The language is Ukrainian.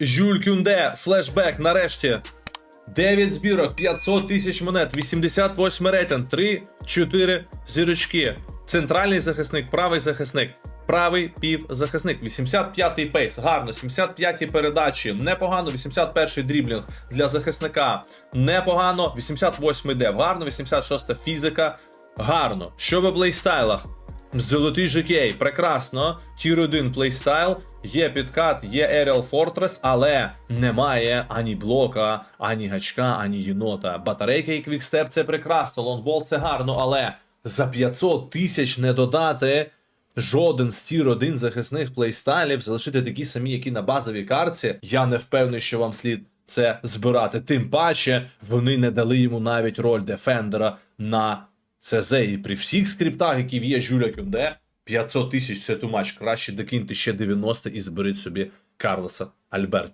Жюль Кюнде, флешбек, нарешті. 9 збірок, 500 тисяч монет, 88 рейтинг, 3, 4 зірочки. Центральний захисник, правий захисник, правий півзахисник. 85-й пейс, гарно, 75-й передачі, непогано, 81-й дріблінг для захисника, непогано, 88-й дев, гарно, 86-та фізика, гарно. Що в плейстайлах? Золотий жокей, прекрасно. Тір 1 плейстайл, є підкат, є Aerial Fortress, але немає ані блока, ані гачка, ані єнота. Батарейка і квікстеп це прекрасно, лонгбол це гарно, але за 500 тисяч не додати жоден з тір 1 захисних плейстайлів, залишити такі самі, які на базовій карті. Я не впевнений, що вам слід це збирати. Тим паче вони не дали йому навіть роль дефендера на ЦЗ. І при всіх скриптах, які є Жюля Кюнде, 500 тисяч це тумач. Краще докиньте ще 90 і зберіть собі Карлоса Альберт.